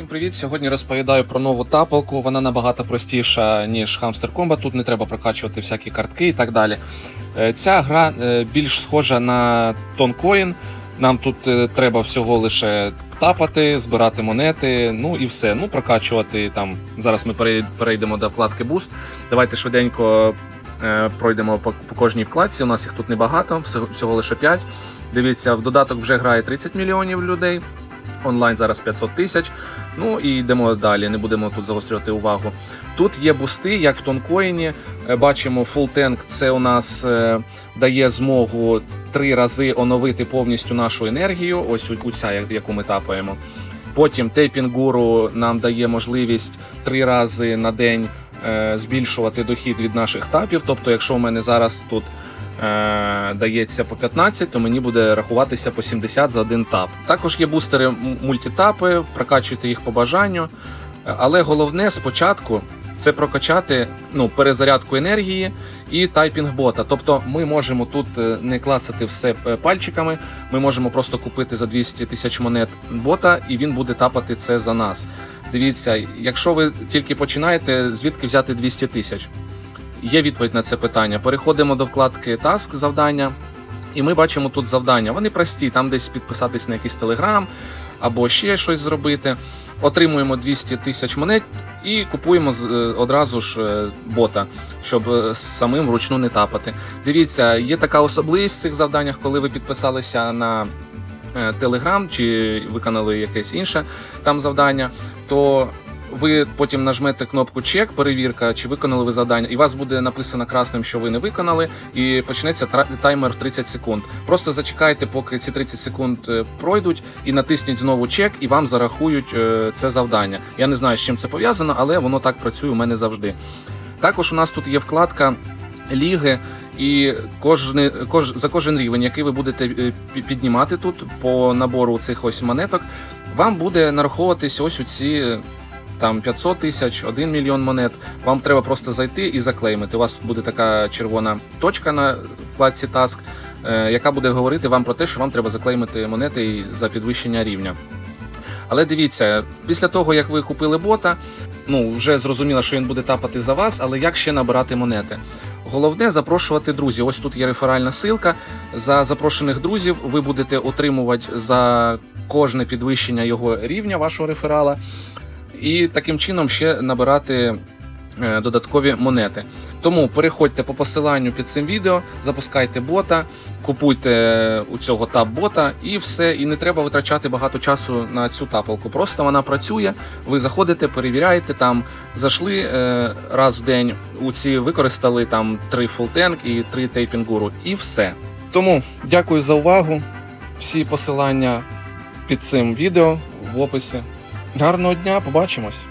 Всім привіт! Сьогодні розповідаю про нову тапалку. Вона набагато простіша, ніж Hamster Combat. Тут не треба прокачувати всякі картки і так далі. Е, Ця гра е, більш схожа на Toncoin. Нам тут е, треба всього лише тапати, збирати монети, ну і все. Ну, прокачувати там. Зараз ми перейдемо до вкладки Boost. Давайте швиденько пройдемо по, кожній вкладці. У нас їх тут небагато, всього лише 5. Дивіться, в додаток вже грає 30 мільйонів людей. Онлайн зараз 500 тисяч. Ну і йдемо далі, не будемо тут загострювати увагу. Тут є бусти, як в тонкоїні. Е, Бачимо, Tank це у нас е, дає змогу три рази оновити повністю нашу енергію. Ось у- ця, яку ми тапаємо. Потім Guru нам дає можливість три рази на день е, збільшувати дохід від наших тапів. Тобто, якщо у мене зараз тут дається по 15, то мені буде рахуватися по 70 за один тап. Також є бустери мультитапи, прокачуйте їх по бажанню. Е, Але головне спочатку це прокачати ну, перезарядку енергії і тайпінг бота. Тобто ми можемо тут е, не клацати все е, пальчиками, ми можемо просто купити за 200 тисяч монет бота, і він буде тапати це за нас. Дивіться, якщо ви тільки починаєте, звідки взяти 200 тисяч? Є відповідь на це питання. Переходимо до вкладки Task завдання, і ми бачимо тут завдання. Вони прості, там десь підписатись на якийсь телеграм або ще щось зробити. Отримуємо 200 тисяч монет і купуємо е, одразу ж е, бота, щоб е, самим вручну не тапати. Дивіться, є така особливість в цих завданнях, коли ви підписалися на Telegram чи виконали якесь інше там завдання, то ви потім нажмете кнопку чек, перевірка, чи виконали ви завдання, і вас буде написано красним, що ви не виконали, і почнеться таймер в 30 секунд. Просто зачекайте, поки ці 30 секунд е, пройдуть, і натисніть знову чек, і вам зарахують е, це завдання. Я не знаю, з чим це пов'язано, але воно так працює у мене завжди. Також у нас тут є вкладка ліги. І кожне, кож, за кожен рівень, який ви будете е, піднімати тут по набору цих ось монеток, вам буде нараховуватись ось у ці там 500 тисяч, 1 мільйон монет. Вам треба просто зайти і заклеймити. У вас буде така червона точка на вкладці Task, е, яка буде говорити вам про те, що вам треба заклеймити монети за підвищення рівня. Але дивіться, після того як ви купили бота, ну вже зрозуміло, що він буде тапати за вас, але як ще набирати монети? Головне запрошувати друзів. Ось тут є реферальна силка. За запрошених друзів ви будете отримувати за кожне підвищення його рівня вашого реферала, і таким чином ще набирати е, додаткові монети. Тому переходьте по посиланню під цим відео, запускайте бота, купуйте у цього тап-бота і все. І не треба витрачати багато часу на цю тапалку. Просто вона працює. Ви заходите, перевіряєте там, зайшли е, раз в день. У ці використали там три фултенк і три тейпінгуру, і все. Тому дякую за увагу. Всі посилання під цим відео в описі. Гарного дня, побачимось!